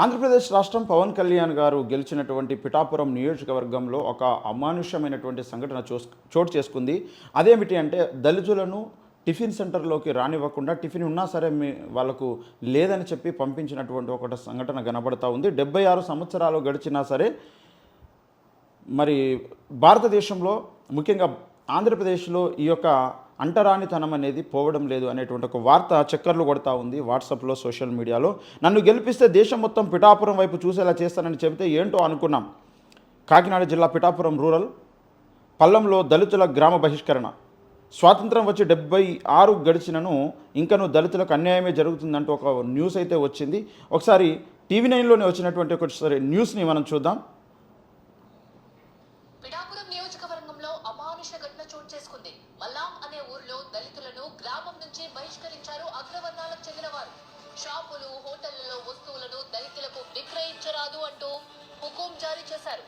ఆంధ్రప్రదేశ్ రాష్ట్రం పవన్ కళ్యాణ్ గారు గెలిచినటువంటి పిఠాపురం నియోజకవర్గంలో ఒక అమానుష్యమైనటువంటి సంఘటన చూస్ చోటు చేసుకుంది. అదేమిటి అంటే దళితులను టిఫిన్ సెంటర్లోకి రానివ్వకుండా టిఫిన్ ఉన్నా సరే మీ వాళ్ళకు లేదని చెప్పి పంపించినటువంటి ఒక సంఘటన కనబడతా ఉంది. డెబ్బై ఆరు సంవత్సరాలు గడిచినా సరే మరి భారతదేశంలో ముఖ్యంగా ఆంధ్రప్రదేశ్లో ఈ యొక్క అంటరానితనం అనేది పోవడం లేదు అనేటువంటి ఒక వార్త చక్కర్లు కొడతా ఉంది వాట్సాప్లో సోషల్ మీడియాలో. నన్ను గెలిపిస్తే దేశం మొత్తం పిఠాపురం వైపు చూసేలా చేస్తానని చెబితే ఏంటో అనుకున్నాం. కాకినాడ జిల్లా పిఠాపురం రూరల్ పల్లంలో దళితుల గ్రామ బహిష్కరణ. స్వాతంత్రం వచ్చి డెబ్బై ఆరు గడిచినను ఇంకను దళితులకు అన్యాయమే జరుగుతుందంటూ ఒక న్యూస్ అయితే వచ్చింది. ఒకసారి టీవీ నైన్లోనే వచ్చినటువంటి ఒకసారి న్యూస్ని మనం చూద్దాం. చెందిన వారు. షాపులు హోటళ్ళలో వస్తువులను దళితులకు విక్రయించరాదు అంటూ హుకుం జారీ చేశారు.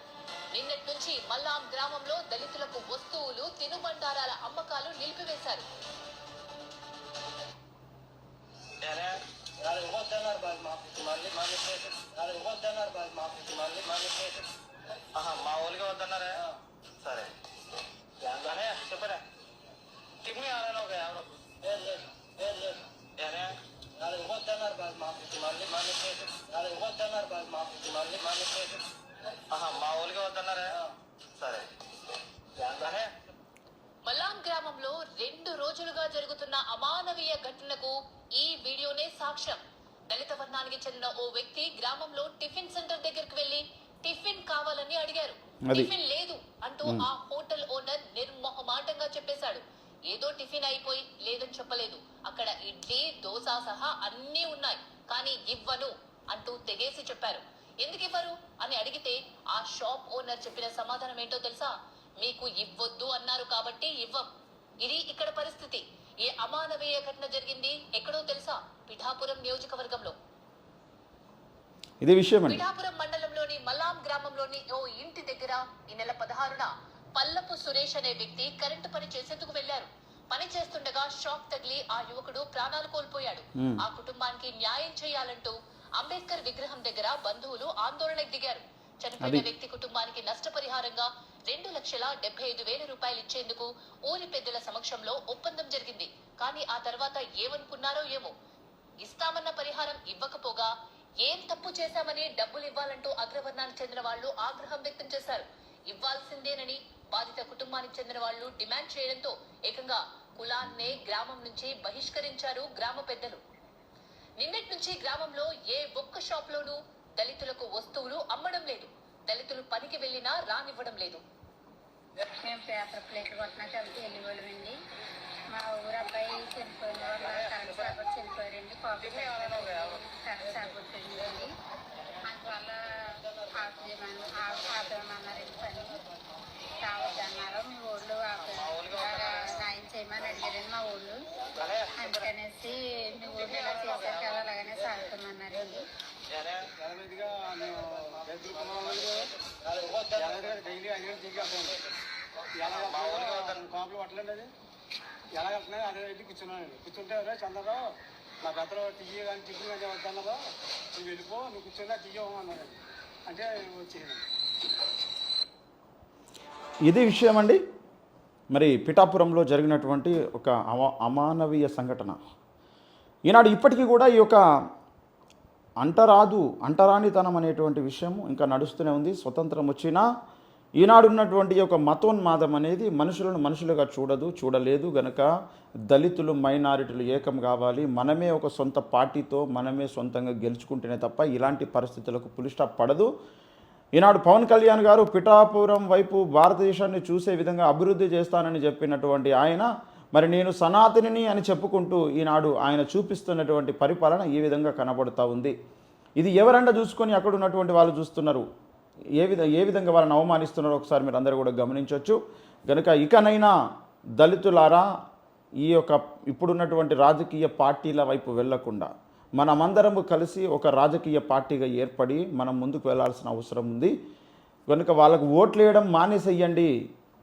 నిన్నటి నుంచి మల్లాం గ్రామంలో దళితులకు వస్తువులు తినుబండారాల అమ్మకాలు నిలిపివేశారు. మా మళ్ళీ మళ్ళీ చేసి నాలుగు ఇవ్వద్దన్నారు బాగా మా మళ్ళీ మళ్ళీ చేసి ఆహా మా ఊళ్ళకి వద్దన్నారా సరే అనే చెప్పరా టిఫిన్ కావాలని ఒక ఎవరు లేదు లేదు లేదు లేదు ఏనే? నాలుగు ఇవ్వద్దన్నారు బాగా మా మళ్ళీ మళ్ళీ చేసి మా మళ్ళీ మళ్ళీ చేసి ఆహా మా ఊళ్ళకి వద్దన్నారా? సరే. మల్లాం గ్రామంలో రెండు రోజులుగా జరుగుతున్న అమానవీయ ఘటనకు ఈ వీడియోనే సాక్ష్యం. దళిత వర్ణానికి చెందిన ఓ వ్యక్తి గ్రామంలో టిఫిన్ సెంటర్ దగ్గరికి వెళ్ళి టిఫిన్ కావాలని అడిగారు. టిఫిన్ లేదు అంటూ ఆ హోటల్ ఓనర్ నిర్మోహమాటంగా చెప్పేశాడు. ఏదో టిఫిన్ అయిపోయి లేదని చెప్పలేదు. అక్కడ ఇడ్లీ దోశ సహా అన్నీ ఉన్నాయి. కానీ ఇవ్వను. అంటూ తెగేసి చెప్పారు. ఎందుకు ఇవ్వరు అని అడిగితే ఆ షాప్ ఓనర్ చెప్పిన సమాధానం ఏంటో తెలుసా? మీకు ఇవ్వొద్దు అన్నారు కాబట్టి ఇవ్వం. ఇది ఇక్కడ పరిస్థితి. ఈ అమానవీయ ఘటన జరిగింది ఎక్కడో తెలుసా? పిఠాపురం నియోజకవర్గంలో. ఇది విషయం పిఠాపురం మండలంలోని మల్లాం గ్రామంలోని ఓ ఇంటి దగ్గర ఈ నెల పదహారున పల్లపు సురేష్ అనే వ్యక్తి కరెంటు పని చేసేందుకు వెళ్ళారు పని చేస్తుండగా షాక్ తగిలి ఆ యువకుడు ప్రాణాలు కోల్పోయాడు. ఆ కుటుంబానికి న్యాయం చేయాలంటూ అంబేద్కర్ విగ్రహం దగ్గర బంధువులు ఆందోళనకు దిగారు. చనిపోయిన. వ్యక్తి కుటుంబానికి నష్టపరిహారంగా రెండు లక్షల డెబ్బై ఐదు వేల రూపాయలు ఇచ్చేందుకు ఊరి పెద్దల సమక్షంలో ఒప్పందం జరిగింది. కానీ ఆ తర్వాత ఏమనుకున్నారో ఏమో. ఇస్తామన్న పరిహారం ఇవ్వకపోగా ఏం తప్పు చేశామని డబ్బులు ఇవ్వాలంటూ అగ్రవర్ణానికి చెందిన వాళ్ళు ఆగ్రహం వ్యక్తం చేశారు. ఇవ్వాల్సిందేనని బాధిత కుటుంబానికి చెందిన వాళ్ళు డిమాండ్ చేయడంతో ఏకంగా కులాన్నే గ్రామం నుంచి బహిష్కరించారు గ్రామ పెద్దలు. నిన్నటి నుంచి గ్రామంలో ఏ ఒక్క షాప్ లోనూ దళితులకు వస్తువులు అమ్మడం లేదు. దళితులు పనికి వెళ్ళినా రానివ్వడం లేదు. మేము పేపర్ ప్లేట్ కొట్టినాక వెళ్తే వెళ్ళిపోయామండి మా ఊరు అబ్బాయి చనిపోయిన వాళ్ళ కరెంట్ చనిపోయారండి. కాఫీ కరెంట్ అందువల్ల ఆఫ్ చేయమని ఆఫ్ పని కావద్దన్నారు. మీ ఊరు యథావిధిగా మేము యథావిధిగా డైలీ ఐదు గంటలు దిగి ఎలా మా ఊరికి కాపులు అది ఎలా వెళ్తున్నాయి అదే వెళ్ళి కూర్చున్నాను కూర్చుంటే రే చంద్రరావు నా పెద్దలు టీయీ కానీ టిఫిన్ కానీ వద్దన్నదో నువ్వు వెళ్ళిపో నువ్వు కూర్చున్నా టీయవు అన్నాడు అంటే వచ్చేయను ఇది విషయం అండి మరి పిఠాపురంలో జరిగినటువంటి ఒక అమానవీయ సంఘటన. ఈనాడు ఇప్పటికీ కూడా ఈ యొక్క అంటరాదు అంటరానితనం అనేటువంటి విషయం ఇంకా నడుస్తూనే ఉంది. స్వతంత్రం వచ్చినా ఈనాడు ఉన్నటువంటి ఒక యొక్క మతోన్మాదం అనేది మనుషులను మనుషులుగా చూడదు చూడలేదు గనక దళితులు మైనారిటీలు ఏకం కావాలి. మనమే ఒక సొంత పార్టీతో మనమే సొంతంగా గెలుచుకుంటేనే తప్ప ఇలాంటి పరిస్థితులకు పులిస్టాప్ పడదు. ఈనాడు పవన్ కళ్యాణ్ గారు పిఠాపురం వైపు భారతదేశాన్ని చూసే విధంగా అభివృద్ధి చేస్తానని చెప్పినటువంటి ఆయన మరి నేను సనాతనిని అని చెప్పుకుంటూ ఈనాడు ఆయన చూపిస్తున్నటువంటి పరిపాలన ఈ విధంగా కనబడుతూ ఉంది. ఇది ఎవరన్నా చూసుకొని అక్కడ ఉన్నటువంటి వాళ్ళు చూస్తున్నారు? ఏ విధ ఏ విధంగా వాళ్ళని అవమానిస్తున్నారో ఒకసారి మీరు అందరూ కూడా గమనించవచ్చు కనుక ఇకనైనా దళితులారా ఈ యొక్క ఇప్పుడున్నటువంటి రాజకీయ పార్టీల వైపు వెళ్ళకుండా మనమందరము కలిసి ఒక రాజకీయ పార్టీగా ఏర్పడి మనం ముందుకు వెళ్ళాల్సిన అవసరం ఉంది. కనుక వాళ్ళకు ఓట్లు వేయడం మానేసేయండి.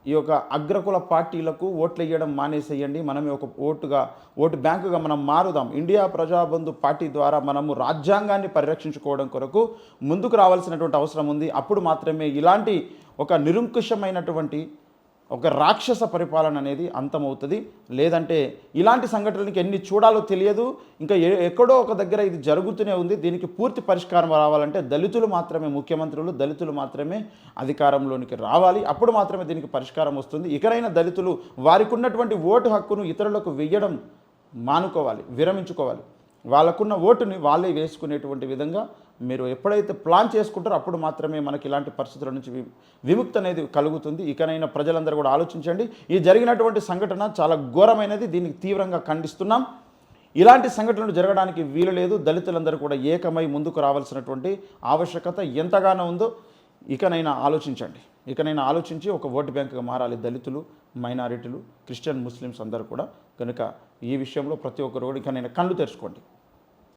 ఈ యొక్క అగ్రకుల పార్టీలకు ఓట్లు వేయడం మానేసేయండి. మనమే ఒక ఓటుగా ఓటు బ్యాంకుగా మనం మారుదాం. ఇండియా ప్రజాబంధు పార్టీ ద్వారా మనము రాజ్యాంగాన్ని పరిరక్షించుకోవడం కొరకు ముందుకు రావాల్సినటువంటి అవసరం ఉంది. అప్పుడు మాత్రమే ఇలాంటి ఒక నిరంకుశమైనటువంటి ఒక రాక్షస పరిపాలన అనేది అంతమవుతుంది. లేదంటే ఇలాంటి సంఘటనలకి ఎన్ని చూడాలో తెలియదు. ఇంకా ఎక్కడో ఒక దగ్గర ఇది జరుగుతూనే ఉంది. దీనికి పూర్తి పరిష్కారం రావాలంటే దళితులు మాత్రమే ముఖ్యమంత్రులు దళితులు మాత్రమే అధికారంలోనికి రావాలి. అప్పుడు మాత్రమే దీనికి పరిష్కారం వస్తుంది. ఇకరైన దళితులు వారికి ఉన్నటువంటి ఓటు హక్కును ఇతరులకు వెయ్యడం మానుకోవాలి విరమించుకోవాలి. వాళ్ళకున్న ఓటుని వాళ్ళే వేసుకునేటువంటి విధంగా మీరు ఎప్పుడైతే ప్లాన్ చేసుకుంటారో అప్పుడు మాత్రమే మనకి ఇలాంటి పరిస్థితుల నుంచి విముక్తి అనేది కలుగుతుంది. ఇకనైనా ప్రజలందరూ కూడా ఆలోచించండి. ఈ జరిగినటువంటి సంఘటన చాలా ఘోరమైనది. దీనికి తీవ్రంగా ఖండిస్తున్నాం. ఇలాంటి సంఘటనలు జరగడానికి వీలు లేదు. దళితులందరూ కూడా ఏకమై ముందుకు రావాల్సినటువంటి ఆవశ్యకత ఎంతగానో ఉందో ఇకనైనా ఆలోచించండి. ఇకనైనా ఆలోచించి ఒక ఓటు బ్యాంకుగా మారాలి దళితులు మైనారిటీలు క్రిస్టియన్ ముస్లిమ్స్ అందరూ కూడా. కనుక ఈ విషయంలో ప్రతి ఒక్కరు కూడా ఇకనైనా కళ్ళు తెరుచుకోండి.